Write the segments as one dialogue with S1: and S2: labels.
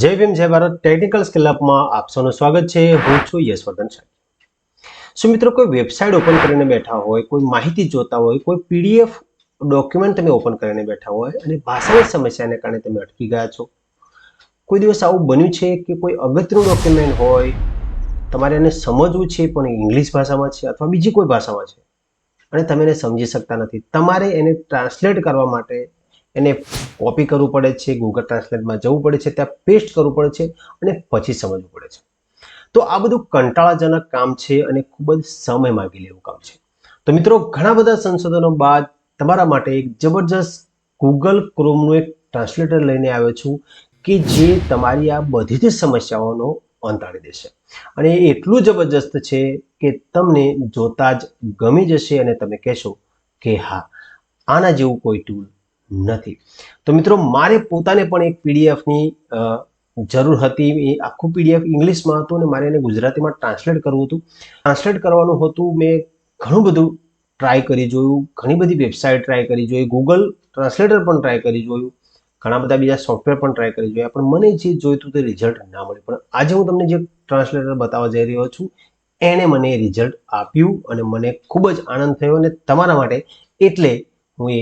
S1: જય ભીમ, જય Bharat. Technical skill અપમાં આપ સૌનું સ્વાગત છે. હું છું યશવર્ધન શાહ શું મિત્રો, કોઈ વેબસાઇટ ઓપન કરીને બેઠા હોય, કોઈ માહિતી જોતા હોય, કોઈ પીડીએફ ડોક્યુમેન્ટ તમે ઓપન કરીને બેઠા હોય અને ભાષાની સમસ્યાને કારણે તમે અટકી ગયા છો? કોઈ દિવસ આવું બન્યું છે કે કોઈ અગત્યનું ડોક્યુમેન્ટ હોય, તમારે એને સમજવું છે પણ ઇંગ્લિશ ભાષામાં છે અથવા બીજી કોઈ ભાષામાં છે? અને તમે એને સમજી શકતા નથી. તમારે એને ટ્રાન્સલેટ કરવા માટે એને કોપી કરવું પડે છે ગૂગલ ટ્રાન્સલેટમાં જવું પડે છે, ત્યાં પેસ્ટ કરવું પડે છે અને પછી સમજવું પડે છે. તો આ બધું કંટાળાજનક કામ છે અને ખૂબ જ સમય માગી લેવું કામ છે. તો મિત્રો, ઘણા બધા સંશોધનો બાદ તમારા માટે એક જબરજસ્ત ગૂગલ ક્રોમનું એક ટ્રાન્સલેટર લઈને આવ્યો છું કે જે તમારી આ બધી જ સમસ્યાઓનો અંત દેશે. અને એ એટલું જબરજસ્ત છે કે તમને જોતા જ ગમી જશે અને તમે કહેશો કે હા, આના જેવું કોઈ ટૂલ નથી. તો મિત્રો, મારે પોતાને પણ એક પીડીએફની જરૂર હતી. એ આખું પીડીએફ ઇંગ્લિશમાં હતું અને મારે એને ગુજરાતીમાં ટ્રાન્સલેટ કરવું હતું. ટ્રાન્સલેટ કરવાનું હતું, મેં ઘણું બધું ટ્રાય કરી જોયું. ઘણી બધી વેબસાઇટ ટ્રાય કરી જોઈ. ગૂગલ ટ્રાન્સલેટર પણ ટ્રાય કરી જોયું. ઘણા બધા બીજા સોફ્ટવેર પણ ટ્રાય કરી જોયા. પણ મને જે જોઈતું તે રિઝલ્ટ ના મળ્યું. પણ આજે હું તમને જે ટ્રાન્સલેટર બતાવવા જઈ રહ્યો છું એણે મને રિઝલ્ટ આપ્યું અને મને ખૂબ જ આનંદ થયો અને તમારા માટે એટલે હું એ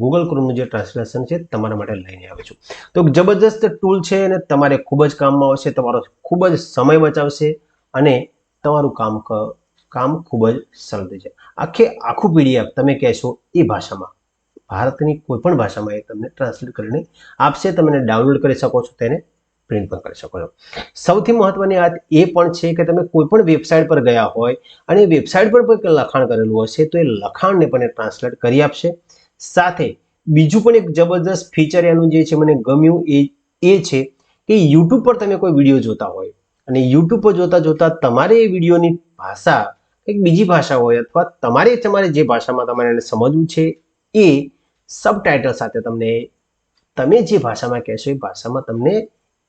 S1: ગૂગલ ક્રોમનું જે ટ્રાન્સલેશન છે, તમારા માટે લઈને આવે છું. તો એક જબરજસ્ત ટૂલ છે અને તમારે ખૂબ જ કામમાં આવશે, તમારો ખૂબ જ સમય બચાવશે અને તમારું કામ કામ ખૂબ જ સરળ થઈ જાય. આખે, આખું પીડીએફ તમે કહેશો એ ભાષામાં. ભારતની કોઈ પણ ભાષામાં એ તમને ટ્રાન્સલેટ કરીને આપશે, તમે ડાઉનલોડ કરી શકો છો, તેને પ્રિન્ટ પણ કરી શકો છો. સૌથી મહત્વની વાત એ પણ છે કે તમે કોઈ પણ વેબસાઇટ પર ગયા હોય અને વેબસાઇટ પર પણ લખાણ કરેલું હશે, તો એ લખાણને પણ એ ટ્રાન્સલેટ કરી આપશે. સાથે બીજું પણ એક જબરદસ્ત ફીચર એનું જે છે, મને ગમ્યું એ એ છે કે યુટ્યુબ પર તમે કોઈ વીડિયો જોતા હોય અને યુટ્યુબ પર જોતા જોતા તમારે એ વિડીયોની ભાષા, કંઈક બીજી ભાષા હોય અથવા તમારે તમારે જે ભાષામાં તમારે એને સમજવું છે એ સબટાઇટલ સાથે તમને, તમે જે ભાષામાં કહેશો એ ભાષામાં તમને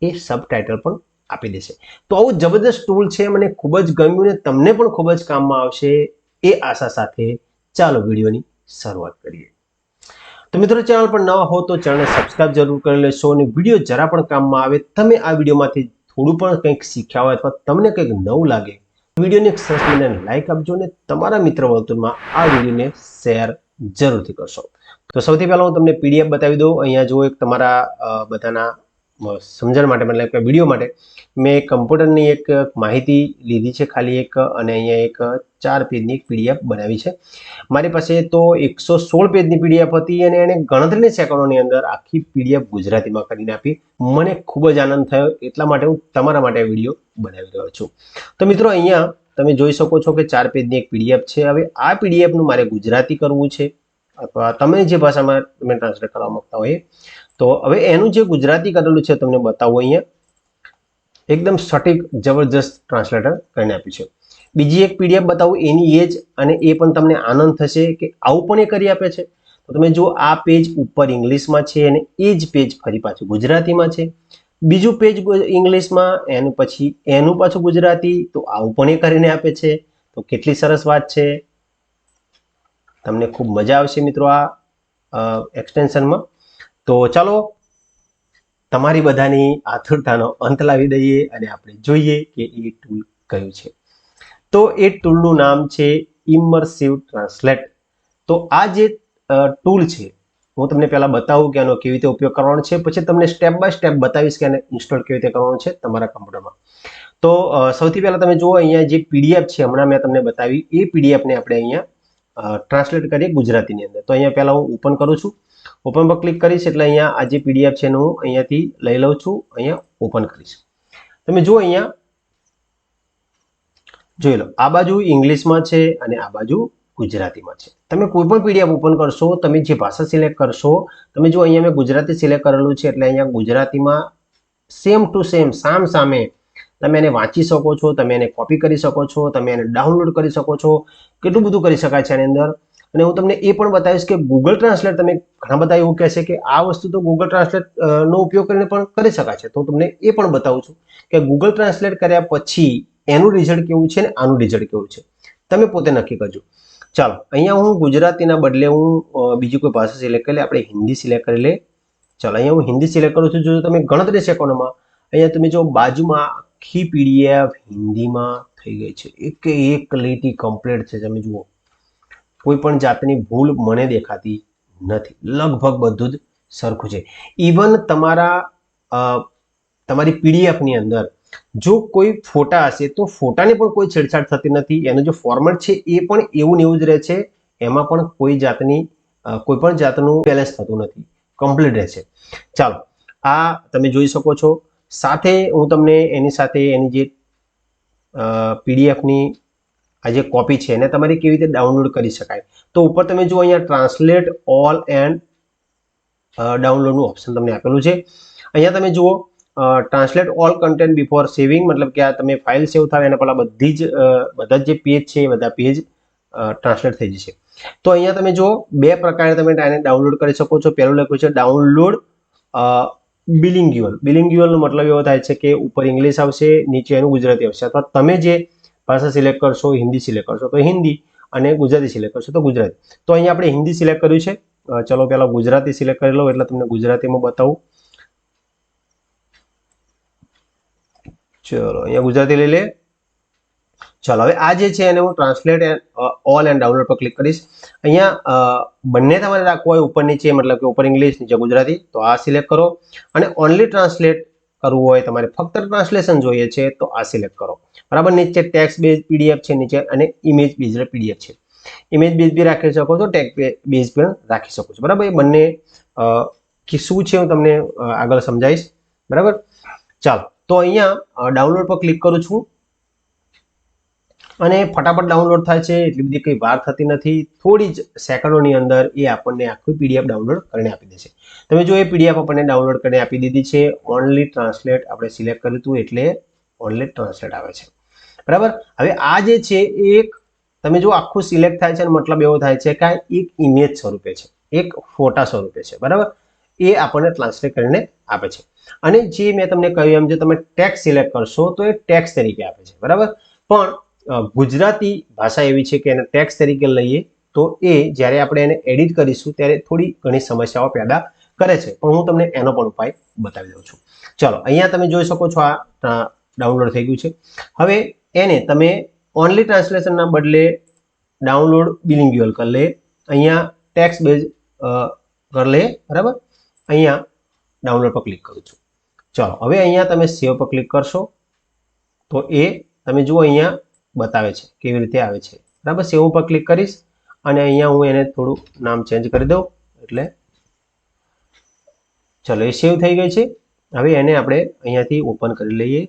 S1: એ સબટાઇટલ પણ આપી દેશે. તો આવું જબરદસ્ત ટૂલ છે, મને ખૂબ જ ગમ્યું ને તમને પણ ખૂબ જ કામમાં આવશે. એ આશા સાથે ચાલો વિડીયોની શરૂઆત કરીએ. તો મિત્રો ચેનલ પર નવા હો તો ચેનલને સબસ્ક્રાઇબ જરૂર કરી લેશો અને વીડિયો જરા પણ કામમાં આવે, તમે આ વિડીયોમાંથી થોડું પણ કંઈક શીખ્યા હોય અથવા તમને કંઈક નવું લાગે, વિડીયોને એક સરસ મને લાઈક આપજો અને તમારા મિત્ર વર્તુળમાં આ વિડીયોને શેર જરૂરથી કરશો. તો સૌથી પહેલાં હું તમને પીડીએફ બતાવી દઉં. અહીંયા જો એક તમારા બધાના સમજણ માટે મતલબ કે વીડિયો માટે મેં કમ્પ્યુટરની એક માહિતી લીધી છે ખાલી એક અને અહીંયા એક ચાર પેજની એક પીડીએફ બનાવી છે. મારી પાસે તો એકસો સોળ પેજની પીડીએફ હતી અને એણે ગણતરીની સેકન્ડોની અંદર આખી પીડીએફ ગુજરાતીમાં કરીને આપી. મને ખૂબ જ આનંદ થયો, એટલા માટે હું તમારા માટે વીડિયો બનાવી રહ્યો છું. તો મિત્રો અહીંયા તમે જોઈ શકો છો કે ચાર પેજની એક પીડીએફ છે. હવે આ પીડીએફનું મારે ગુજરાતી કરવું છે. અથવા તમે જે ભાષામાં તમે ટ્રાન્સલેટ કરવા માગતા હોય. તો હવે એનું જે ગુજરાતી કરેલું છે, તમને બતાવું અહીંયા. એકદમ સટીક, જબરજસ્ત ટ્રાન્સલેટર કરીને આપ્યું છે. બીજી એક પીડીએફ બતાવું, એની એ જ અને એ પણ તમને આનંદ થશે કે આવું પણ એ કરી આપે છે. તો તમે જો આ પેજ ઉપર ઇંગ્લિશમાં છે અને એ જ પેજ ફરી પાછું ગુજરાતીમાં છે. બીજું પેજ ઇંગ્લિશમાં, એનું પછી, એનું પાછું ગુજરાતી, તો આવું પણ એ કરીને આપે છે. તો કેટલી સરસ વાત છે. તમને ખૂબ મજા આવશે મિત્રો આ એક્સટેન્શનમાં તો ચાલો તમારી બધાની આતુરતાનો અંત લાવી દઈએ અને આપણે જોઈએ કે એ ટૂલ કયું છે. તો એ ટૂલનું નામ છે ઇમર્સિવ ટ્રાન્સલેટ તો આ જે ટૂલ છે, હું તમને પહેલાં બતાવું કે આનો કેવી રીતે ઉપયોગ કરવાનો છે, પછી તમને સ્ટેપ બાય સ્ટેપ બતાવીશ કે આને ઇન્સ્ટોલ કેવી રીતે કરવાનું છે તમારા કમ્પ્યુટરમાં. તો સૌથી પહેલાં તમે જુઓ, અહીંયા જે પીડીએફ છે, હમણાં મેં તમને બતાવી, એ પીડીએફને આપણે અહીંયા ટ્રાન્સલેટ કરીએ ગુજરાતીની અંદર. તો અહીંયા પહેલાં હું ઓપન કરું છું. ઓપન પર ક્લિક કરીશ એટલે અહીંયા આ જે પીડીએફ છે હું અહીંયાથી લઈ લઉં છું. અહીંયા ઓપન કરીશ. તમે જુઓ અહીંયા. જોઈ લો. આ બાજુ ઇંગ્લિશમાં છે અને આ બાજુ ગુજરાતીમાં છે. તમે કોઈ પણ પીડીએફ ઓપન કરશો, તમે જે ભાષા સિલેક્ટ કરશો, તમે જો અહીંયા મેં ગુજરાતી સિલેક્ટ કરેલું છે એટલે અહીંયા ગુજરાતીમાં સેમ ટુ સેમ સામ સામે તમે એને વાંચી શકો છો, તમે એને કોપી કરી શકો છો, તમે એને ડાઉનલોડ કરી શકો છો. કેટલું બધું કરી શકાય છે આની અંદર? અને હું તમને એ પણ બતાવીશ કે ગૂગલ ટ્રાન્સલેટ તમે ઘણા બધા એવું કહેશે કે આ વસ્તુ તો ગૂગલ ટ્રાન્સલેટ નો ઉપયોગ કરીને પણ કરી શકાય છે. તો હું તમને એ પણ બતાવું છું કે ગૂગલ ટ્રાન્સલેટ કર્યા પછી એનું રિઝલ્ટ કેવું છે ને આનું રિઝલ્ટ કેવું છે. તમે પોતે નક્કી કરજો. ચાલો, અહીંયા હું ગુજરાતીના બદલે હું બીજી કોઈ ભાષા સિલેક્ટ કરી લે. આપણે હિન્દી સિલેક્ટ કરી લે. ચાલો, અહીંયા હું હિન્દી સિલેક્ટ કરું છું. જો તમે ગણતરી સેકન્ડમાં અહીંયા તમે જો બાજુમાં આખી પીડીએફ હિન્દીમાં થઈ ગઈ છે. એક એક લીટી કમ્પ્લીટ છે. તમે જુઓ. કોઈ પણ જાતની ભૂલ મને દેખાતી નથી. લગભગ બધું જ સરખું છે. ઇવન તમારા તમારી પીડીએફની અંદર જો કોઈ ફોટા હશે તો ફોટાની પણ કોઈ છેડછાડ થતી નથી. એનું જે ફોર્મેટ છે એ પણ એવું ને એવું જ રહે છે. એમાં પણ કોઈ જાતની કોઈ પણ જાતનું બેલેન્સ થતું નથી. કમ્પ્લીટ રહે છે. ચાલો, આ તમે જોઈ શકો છો. સાથે હું તમને એની સાથે એની જે પીડીએફની આ જે કોપી છે એને તમારે કેવી રીતે ડાઉનલોડ કરી શકાય? તો ઉપર તમે જો અહીંયા ટ્રાન્સલેટ ઓલ એન્ડ ડાઉનલોડનું ઓપ્શન તમને આપેલું છે. અહીંયા તમે જુઓ translate all content before saving મતલબ કે આ તમે ફાઇલ સેવ થાય, એના પહેલાં બધી જ બધા જ જે પેજ છે, એ બધા પેજ ટ્રાન્સલેટ થઈ જશે. તો અહીંયા તમે જુઓ, બે પ્રકારે તમે આને ડાઉનલોડ કરી શકો છો. પહેલું લખ્યું છે ડાઉનલોડ બિલિંગ્યુઅલ બિલિંગ્યુઅલનો મતલબ એવો થાય છે કે ઉપર ઇંગ્લિશ આવશે, નીચે એનું ગુજરાતી આવશે. અથવા તમે જે ભાષા સિલેક્ટ કરશો, હિન્દી સિલેક્ટ કરશો, તો હિન્દી અને ગુજરાતી સિલેક્ટ કરશો, તો ગુજરાતી. તો અહીંયા આપણે હિન્દી સિલેક્ટ કર્યું છે. ચલો પહેલા ગુજરાતી સિલેક્ટ કરી લો, એટલે તમને ગુજરાતીમાં બતાવું. ચલો, અહીંયા ગુજરાતી લઈ લે. ચાલો, હવે આ જે છે એને હું ટ્રાન્સલેટ ઓલ એન્ડ ડાઉનલોડ પર ક્લિક કરીશ. અહીંયા બંને તમારે રાખવું હોય ઉપર નીચે મતલબ કે ઉપર ઇંગ્લિશ નીચે ગુજરાતી. તો આ સિલેક્ટ કરો. અને ઓનલી ટ્રાન્સલેટ કરવું હોય, તમારે ફક્ત ટ્રાન્સલેશન જોઈએ છે, તો આ સિલેક્ટ કરો. બરાબર? નીચે ટેક્સ બેઝ પીડીએફ છે, નીચે અને ઇમેજ બેઝ પીડીએફ છે. ઇમેજ બેઝ બી રાખી શકો છો ટેક્સ બેઝ પણ રાખી શકો છો. બરાબર? એ બંને કે શું છે હું તમને આગળ સમજાવીશ. બરાબર? ચાલો. તો અહીંયા ડાઉનલોડ પર ક્લિક કરું છું. અને ફટાફટ ડાઉનલોડ થાય છે, એટલી બધી કંઈ વાર થતી નથી. થોડી જ સેકન્ડોની અંદર એ આપણને આખું પીડીએફ ડાઉનલોડ કરીને આપી દેશે તમે જો એ પીડીએફ આપણને ડાઉનલોડ કરીને આપી દીધી છે ઓનલી ટ્રાન્સલેટ આપણે સિલેક્ટ કર્યું હતું, એટલે ઓનલી ટ્રાન્સલેટ આવે છે. બરાબર? હવે આ જે છે, એક તમે જો આખું સિલેક્ટ થાય છે મતલબ એવો થાય છે કે આ એક ઇમેજ સ્વરૂપે છે, એક ફોટા સ્વરૂપે છે, બરાબર? એ આપણને ટ્રાન્સલેટ કરીને આપે છે. અને જે મેં તમને કહ્યું એમ, જો તમે ટેક્સ સિલેક્ટ કરશો તો એ ટેક્સ તરીકે આપે છે, બરાબર? પણ ગુજરાતી ભાષા એવી છે કે એને ટેક્સ તરીકે લઈએ, તો એ જ્યારે આપણે એને એડિટ કરીશું ત્યારે થોડી ઘણી સમસ્યાઓ પેદા કરે છે. પણ હું તમને એનો પણ ઉપાય બતાવી દઉં છું. ચલો, અહીંયા તમે જોઈ શકો છો આ ડાઉનલોડ થઈ ગયું છે. હવે એને તમે ઓનલી ટ્રાન્સલેશનના બદલે ડાઉનલોડ બિલિંગ્યુઅલ કરી લે. અહીંયા ટેક્સ બેઝ કરી લે, બરાબર? અહીંયા ડાઉનલોડ પર ક્લિક કરું છું. ચલો, હવે અહીંયા તમે સેવ પર ક્લિક કરશો, તો એ તમે જુઓ અહીંયા બતાવે છે, કેવી રીતે આવે છે. બરાબર? સેવ ઉપર ક્લિક કરીશ અને અહીંયા હું એને થોડું નામ ચેન્જ કરી દઉં. એટલે ચલો, એ સેવ થઈ ગઈ છે. હવે એને આપણે અહીંયાથી ઓપન કરી લઈએ.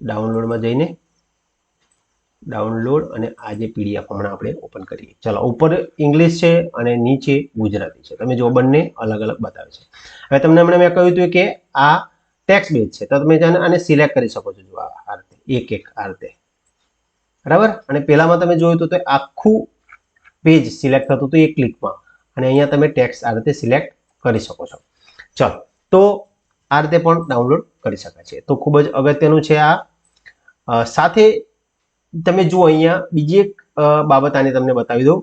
S1: ડાઉનલોડમાં જઈને. ડાઉનલોડ અને આ જે પીડીએફ હમણાં આપણે ઓપન કરીએ. ચલો, ઉપર ઇંગ્લિશ છે અને નીચે ગુજરાતી છે. તમે જો બંને અલગ અલગ બતાવે છે. હવે તમને હમણાં મેં કહ્યું હતું કે આ ટેક્સ બેઝ છે. તો તમે આને સિલેક્ટ કરી શકો છો જો આ એક એક આ રીતે. બરાબર? અને પહેલામાં તમે જોયું તો આખું પેજ સિલેક્ટ થતું હતું એક ક્લિકમાં અને અહીંયા તમે ટેક્સ આ રીતે સિલેક્ટ કરી શકો છો. ચલો, તો આ રીતે પણ ડાઉનલોડ કરી શકાય છે. તો ખૂબ જ અગત્યનું છે આ. સાથે તમે જુઓ અહીંયા બીજી એક બાબત આને તમને બતાવી દઉં.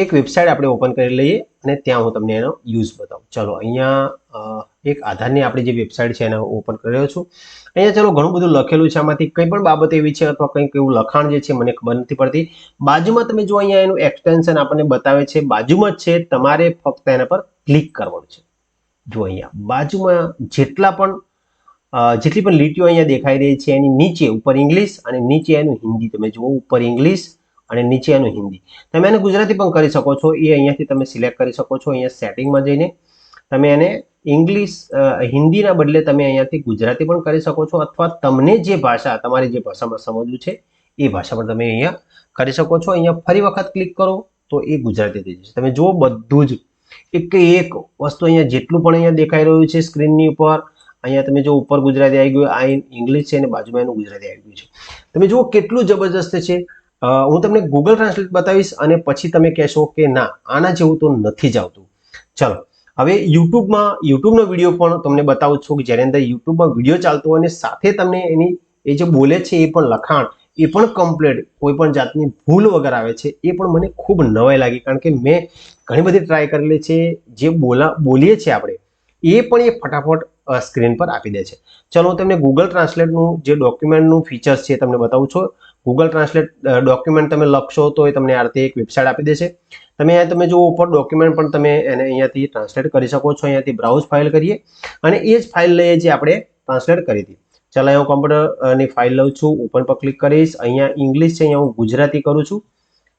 S1: એક વેબસાઇટ આપણે ઓપન કરી લઈએ અને ત્યાં હું તમને એનો યુઝ બતાવું. ચલો, અહીંયા એક આધારની આપણી જે વેબસાઇટ છે એને ઓપન કર્યો છું. અહીંયા ચલો, ઘણું બધું લખેલું છે. આમાંથી કંઈ પણ બાબત એવી છે અથવા કંઈક એવું લખાણ જે છે મને ખબર નથી પડતી. બાજુમાં તમે જો અહીંયા એનું એક્સટેન્શન આપણને બતાવે છે. બાજુમાં જ છે. તમારે ફક્ત એના પર ક્લિક કરવાનું છે. જો અહીંયા, બાજુમાં જેટલા પણ જેટલી પણ લીટીઓ અહીંયા દેખાઈ રહી છે, એની નીચે ઉપર ઇંગ્લિશ અને નીચે એનું હિન્દી તમે જુઓ, ઉપર ઇંગ્લિશ અને નીચે એનું હિન્દી. તમે એને ગુજરાતી પણ કરી શકો છો. એ અહીંયાથી તમે સિલેક્ટ કરી શકો છો. અહીંયા સેટિંગમાં જઈને તમે એને ઇંગ્લિશ હિન્દીના બદલે તમે અહીંયાથી ગુજરાતી પણ કરી શકો છો અથવા તમને જે ભાષા, તમારી જે ભાષામાં સમજવું છે, એ ભાષા પર તમે અહીંયા કરી શકો છો. અહીંયા ફરી વખત ક્લિક કરો તો એ ગુજરાતી થઈ જશે. તમે જુઓ બધું જ એક એક વસ્તુ અહીંયા જેટલું પણ અહીંયા દેખાઈ રહ્યું છે સ્ક્રીનની ઉપર. અહીંયા તમે જો ઉપર ગુજરાતી આવી ગયું, આ ઇંગ્લિશ છે અને બાજુમાં એનું ગુજરાતી આવી ગયું છે. તમે જુઓ કેટલું જબરજસ્ત છે. હું તમને ગૂગલ ટ્રાન્સલેટ બતાવીશ અને પછી તમે કહેશો કે ના, આના જેવું તો નથી જ આવતું. ચલો, હવે યુટ્યુબમાં, યુટ્યુબનો વીડિયો પણ તમને બતાવું છું કે જેની અંદર યુટ્યુબમાં વીડિયો ચાલતો હોય અને સાથે તમને એની, એ જે બોલે છે એ પણ લખાણ, એ પણ કમ્પ્લીટ કોઈ પણ જાતની ભૂલ વગર આવે છે, એ પણ મને ખૂબ નવાઈ લાગી કારણ કે મેં ઘણી બધી ટ્રાય કરેલી છે, જે બોલા, બોલીએ છીએ આપણે, એ પણ એ ફટાફટ સ્ક્રીન પર આપી દે છે. ચલો, હું તમને ગૂગલ ટ્રાન્સલેટનું જે ડોક્યુમેન્ટનું ફીચર્સ છે તમને બતાવું છું. ગૂગલ ટ્રાન્સલેટ ડોક્યુમેન્ટ તમે લખશો તો એ તમને આ એક વેબસાઇટ આપી દેશે. તમે અહીંયા તમે જુઓ, ઉપર ડોક્યુમેન્ટ પણ તમે એને અહીંયાથી ટ્રાન્સલેટ કરી શકો છો. અહીંયાથી બ્રાઉઝ ફાઇલ કરીએ અને એ જ ફાઇલ લઈએ જે આપણે ટ્રાન્સલેટ કરી હતી. ચાલો હું કમ્પ્યુટરની ફાઇલ લઉં છું. ઓપન પર ક્લિક કરીશ. અહીંયા ઇંગ્લિશ છે, અહીંયા હું ગુજરાતી કરું છું.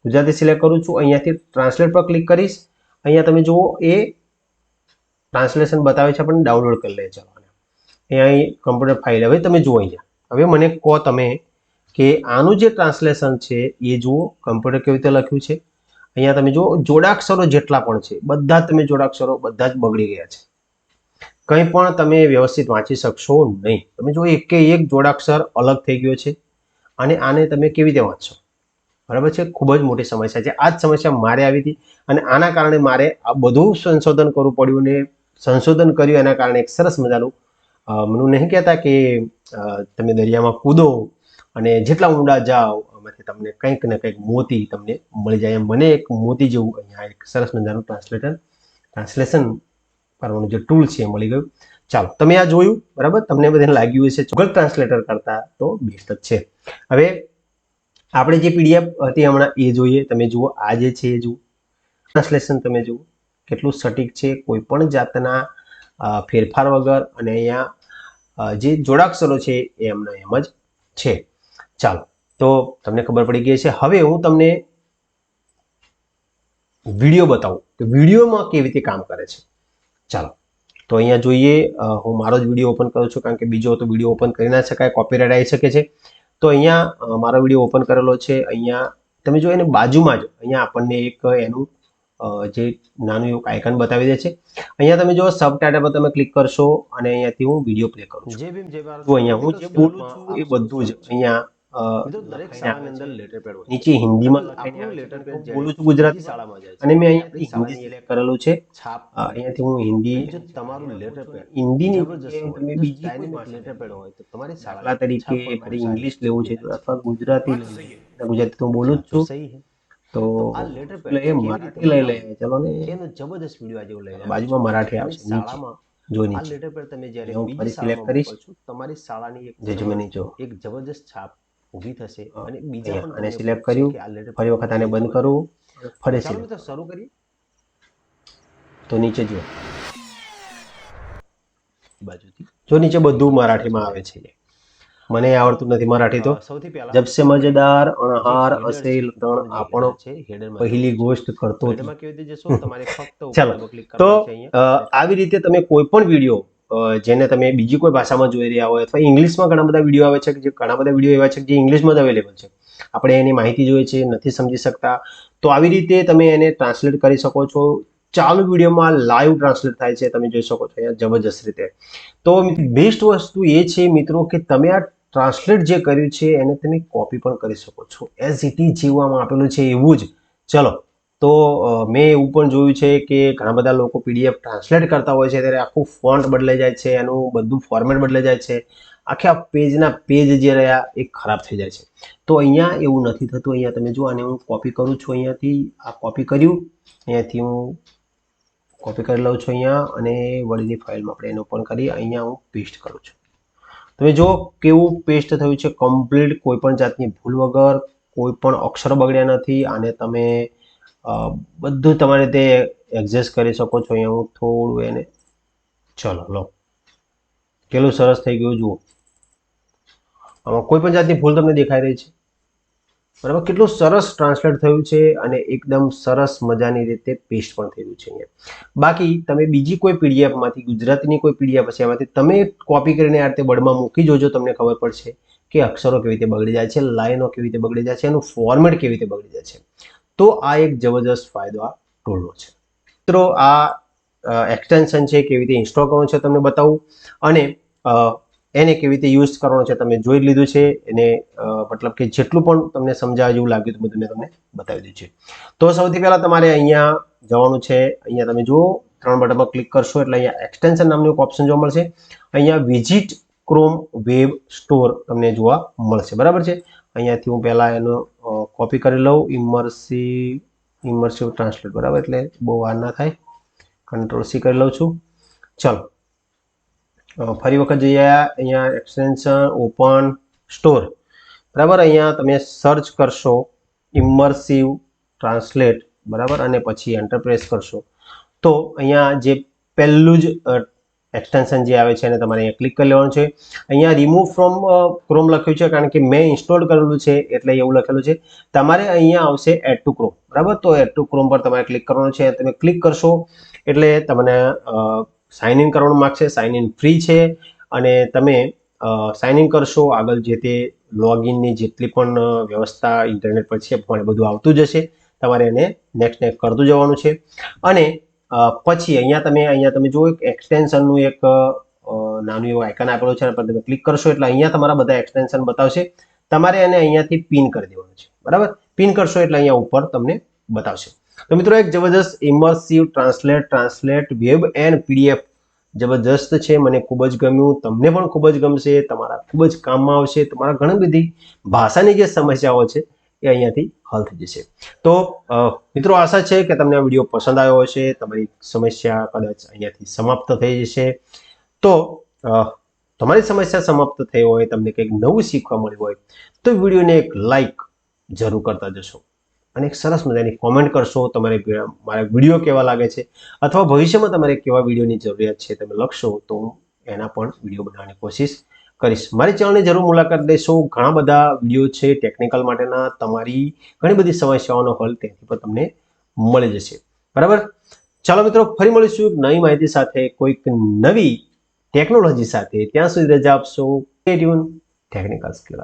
S1: ગુજરાતી સિલેક્ટ કરું છું. અહીંયાથી ટ્રાન્સલેટ પર ક્લિક કરીશ. અહીંયા તમે જુઓ, એ ટ્રાન્સલેશન બતાવે છે, આપણને ડાઉનલોડ કરી લે ચાલો અહીંયા અહીં કમ્પ્યુટર ફાઇલ હવે તમે જુઓ અહીંયા. હવે મને કહો તમે કે આનું જે ટ્રાન્સલેશન છે, એ જુઓ કમ્પ્યુટર કેવી રીતે લખ્યું છે. અહીંયા તમે જુઓ, જોડાક્ષરો જેટલા પણ છે, બધા તમે જોડાક્ષરો બધા જ બગડી ગયા છે. કંઈ પણ તમે વ્યવસ્થિત વાંચી શકશો નહીં. તમે જુઓ, એક એક જોડાક્ષર અલગ થઈ ગયો છે અને આને તમે કેવી રીતે વાંચશો? બરાબર છે? ખૂબ જ મોટી સમસ્યા છે. આ જ સમસ્યા મારે આવી હતી અને આના કારણે મારે આ બધું સંશોધન કરવું પડ્યું ને સંશોધન કર્યું એના કારણે એક સરસ મજાનું મને નહીં કહેતા કે તમે દરિયામાં કૂદો અને જેટલા ઊંડા જાઓ એમાંથી તમને કંઈક ને કંઈક મોતી તમને મળી જાય. એમ મને એક મોતી જેવું અહીંયા એક સરસ મજાનું ટ્રાન્સલેટર ટ્રાન્સલેશન કરવાનું જે ટૂલ છે એ મળી ગયું. ચાલો, તમે આ જોયું, બરાબર? તમને બધાને લાગ્યું હશે, ગૂગલ ટ્રાન્સલેટર કરતા તો બેસ્ટ જ છે. હવે આપણે જે પીડીએફ હતી હમણાં એ જોઈએ. તમે જુઓ, આ જે છે એ જુઓ. ટ્રાન્સલેશન તમે જુઓ, કેટલું સટીક છે. કોઈ પણ જાતના ફેરફાર વગર અને અહીંયા જે જોડાક્ષરો છે એ એમના એમ જ છે. ચાલો તો તમને ખબર પડી ગઈ છે હવે હું તમને વીડિયો બતાવું કે વિડીયોમાં કેવી રીતે કામ કરે છે. ચાલો તો અહીંયા જોઈએ હું મારો જ વીડિયો ઓપન કરું છું કારણ કે બીજો તો વીડિયો ઓપન કરી ના શકાય કોપીરાઇટ આવી શકે છે. તો અહીંયા મારો વીડિયો ઓપન કરેલો છે. અહીંયા તમે જો એને બાજુમાં જ અહીંયા આપણને એક એનું જે નાનું એવું આઇકન બતાવી દે છે. અહીંયા તમે જો સબ ટાઇટલ પર તમે ક્લિક કરશો અને અહીંયાથી હું વીડિયો પ્લે કરું
S2: જે ભીમ ભારત
S1: અહીંયા હું જે બોલું છું એ બધું જ અહીંયા
S2: દરેક
S1: લખાઈને
S2: શાળાની અંદર લેટર પેડ હોય.
S1: નીચે હિન્દીમાં લખાઈને
S2: લેટર પેડ
S1: બોલું છું ગુજરાતી
S2: શાળામાં જાય
S1: અને મેં હિન્દી સિલેક્ટ કરેલું છે.
S2: છાપ
S1: અહીંયાથી હું હિન્દી
S2: તમારું લેટર પેડ
S1: હિન્દીની તમે બીજી કોઈ
S2: લેટર પેડ હોય તો તમારી શાળા
S1: તરીકે મારે ઇંગ્લિશ લેવું છે અથવા ગુજરાતી ગુજરાતી તો બોલું જ છું.
S2: સહી
S1: તો
S2: આ લેટર પેડ
S1: એ મરાઠી લઈ લે ચલો ને.
S2: એનો જબરદસ્ત વિડિયો આજે લઈ લે
S1: બાજુમાં મરાઠી. આવશે
S2: શાળામાં
S1: જો
S2: આ લેટર પેડ તમે જ્યારે
S1: હું
S2: બીજી
S1: ફરી select કરીશ.
S2: તમારી શાળાની એક
S1: જજમેની જો
S2: એક જબરદસ્ત છાપ ઊભી થશે અને બીજા પણ
S1: અને
S2: સિલેક્ટ
S1: કર્યું. ફરી વખત આને બંધ
S2: રીતે
S1: કરું. ફરી select.
S2: શરૂ કરીએ.
S1: તો નીચે જુઓ.
S2: બાજુથી.
S1: જો નીચે બધું મરાઠીમાં આવે છે. મને આવડતું નથી મરાઠી તો.
S2: સૌથી પહેલા
S1: જબ સે મજેદાર અણહાર અસેલ તણ આપણો
S2: છે, header
S1: પહેલી ગોષ્ટ કરતો હતી
S2: કેવી રીતે જશો? તમારે ફક્ત ઉપર
S1: ચાલો. તો
S2: કરવાનું છે અહીંયા.
S1: અ, આવી રીતે તમે કોઈ પણ વીડિયો જેને તમે બીજી કોઈ ભાષામાં જોઈ રહ્યા હોય અથવા ઇંગ્લિશમાં ઘણા બધા વીડિયો આવે છે કે જે, ઘણા બધા વીડિયો એવા છે જે ઇંગ્લિશમાં જ અવેલેબલ છે. આપણે એની માહિતી જોઈએ છે, નથી સમજી શકતા. તો આવી રીતે તમે એને ટ્રાન્સલેટ કરી શકો છો. ચાલુ વિડીયોમાં લાઈવ ટ્રાન્સલેટ થાય છે, તમે જોઈ શકો છો અહીંયા જબરજસ્ત રીતે. તો બેસ્ટ વસ્તુ એ છે મિત્રો કે તમે આ ટ્રાન્સલેટ જે કર્યું છે, એને તમે કોપી પણ કરી શકો છો. એઝ ઇટ ઇઝ જેવું આપેલું છે, એવું જ. ચલો તો મેં એવું પણ જોયું છે કે ઘણા બધા લોકો પીડીએફ ટ્રાન્સલેટ કરતા હોય છે, ત્યારે આખું ફોન્ટ બદલાઈ જાય છે, એનું બધું ફોર્મેટ બદલાઈ જાય છે. આખા પેજના પેજ જે રહ્યા, એ ખરાબ થઈ જાય છે. તો અહીંયા એવું નથી થતું. અહીંયા તમે જુઓ, આને હું કોપી કરું છું અહીંયાથી. આ કોપી કર્યું. અહીંયાથી હું કોપી કરી લઉં છું અહીંયા અને વળીની ફાઇલમાં આપણે એને ઓપન કરી અહીંયા હું પેસ્ટ કરું છું. તમે જો કેવું પેસ્ટ થયું છે. કમ્પ્લીટ કોઈ પણ જાતની ભૂલ વગર, કોઈ પણ અક્ષર બગડ્યા નથી. આને તમે બધું તમારે તે એડજસ્ટ કરી શકો છો. અહીંયા હું થોડું એને ચલો, લો. કેટલું સરસ થઈ ગયું જુઓ. આમાં કોઈ પણ જાતની ભૂલ તમને દેખાઈ રહી છે. બરાબર? કેટલું સરસ ટ્રાન્સલેટ થયું છે અને એકદમ સરસ મજાની રીતે પેસ્ટ પણ થયું છે અહીંયા. બાકી તમે બીજી કોઈ પીડીએફમાંથી ગુજરાતીની કોઈ પીડીએફ હશે, એમાંથી તમે કોપી કરીને આ રીતે બળમાં મૂકી જોજો, તમને ખબર પડશે કે અક્ષરો કેવી રીતે બગડી જાય છે, લાઈનો કેવી રીતે બગડી જાય છે, એનું ફોર્મેટ કેવી રીતે બગડી જાય છે. તો આ એક જબરજસ્ત ફાયદો આ ટૂલનો છે. મિત્રો, આ એક્સટેન્શન છે કેવી રીતે ઇન્સ્ટોલ કરવાનું છે તમને બતાવું. અને એને કેવી રીતે યુઝ કરવાનો છે તમે જોઈ લીધું છે. એને મતલબ કે જેટલું પણ તમને સમજાવે જેવું લાગ્યું હતું, બધું મેં તમને બતાવી દીધું છે. તો સૌથી પહેલા તમારે અહીંયા જવાનું છે. અહીંયા તમે જુઓ, ત્રણ બટનમાં ક્લિક કરશો એટલે અહીંયા એક્સટેન્શન નામનું એક ઓપ્શન જોવા મળશે. અહીંયા વિઝિટ ક્રોમ વેબ સ્ટોર તમને જોવા મળશે. બરાબર છે? અહીંયાથી હું પહેલાં એનો કોપી કરી લઉં ઇમર્સિવ ઇમર્સિવ ટ્રાન્સલેટ બરાબર? એટલે બહુ વાર ના થાય. કંટ્રોલ સી કરી લઉં છું. ચલો. ફરી વખત જઈએ અહીંયા એક્સટેન્શન ઓપન સ્ટોર બરાબર? અહીંયા તમે સર્ચ કરશો ઇમર્સિવ ટ્રાન્સલેટ બરાબર? અને પછી એન્ટર કરશો. તો અહીંયા જે પહેલું જ એક્સટેન્શન જે આવે છે એને તમારે અહીંયા ક્લિક કરી લેવાનું છે. અહીંયા રિમૂવ ફ્રોમ ક્રોમ લખ્યું છે કારણ કે મેં ઇન્સ્ટોલ કરેલું છે એટલે એવું લખેલું છે. તમારે અહીંયા આવશે એડ ટુ ક્રોમ બરાબર? તો એડ ટુ ક્રોમ પર તમારે ક્લિક કરવાનું છે. તમે ક્લિક કરશો એટલે તમને સાઇન ઇન કરવાનું માગશે. સાઇન ઇન ફ્રી છે. અને તમે સાઇન ઇન કરશો. આગળ જે તે લોગિનની જેટલી પણ વ્યવસ્થા ઇન્ટરનેટ પર છે, પણ બધું આવતું જશે. તમારે એને નેક્સ્ટ નેક્સ્ટ કરતું જવાનું છે. અને પછી અહીંયા તમે અહીંયા તમે જુઓ એક્સટેન્શનનું એક નાનું એવું આઇકન આપેલું છે પર તમે ક્લિક કરશો એટલે અહીંયા તમારા બધા એક્સટેન્શન બતાવશે. તમારે એને અહીંયાથી પિન કરી દેવાનું છે. બરાબર? પિન કરશો એટલે અહીંયા ઉપર તમને બતાવશે. તો મિત્રો, એક જબરજસ્ત immersive translate translate web and PDF જબરજસ્ત છે. મને ખૂબ જ ગમ્યું. તમને પણ ખૂબ જ ગમશે. તમારા ખૂબ જ કામમાં આવશે. તમારા ઘણી બધી ભાષાની જે સમસ્યાઓ છે એ અહીંયાથી હલ થઈ જશે. તો મિત્રો આશા છે કે તમને આ વીડિયો પસંદ આવ્યો હશે, તમારી સમસ્યા કદાચ અહીંયાથી સમાપ્ત થઈ જશે. તો તમારી સમસ્યા સમાપ્ત થઈ હોય, તમને કંઈક નવું શીખવા મળ્યું હોય, તો વિડીયોને એક લાઈક જરૂર કરતા જશો. અને એક સરસ મજાની કોમેન્ટ કરશો, તમારે મારા વીડિયો કેવા લાગે છે, અથવા ભવિષ્યમાં તમારે કેવા વિડીયોની જરૂરિયાત છે, તમે લખશો, તો હું એના પણ વીડિયો બનાવવાની કોશિશ કરીશ. મારી ચેનલની જરૂર મુલાકાત લેશો. ઘણા બધા વીડિયો છે ટેકનિકલ માટેના. તમારી ઘણી બધી સમસ્યાઓનો હલ ત્યાંથી પણ તમને મળી જશે. બરાબર? ચાલો મિત્રો, ફરી મળીશું નવી માહિતી સાથે. કોઈક નવી ટેકનોલોજી સાથે. ત્યાં સુધી રજા આપશો. Technical skill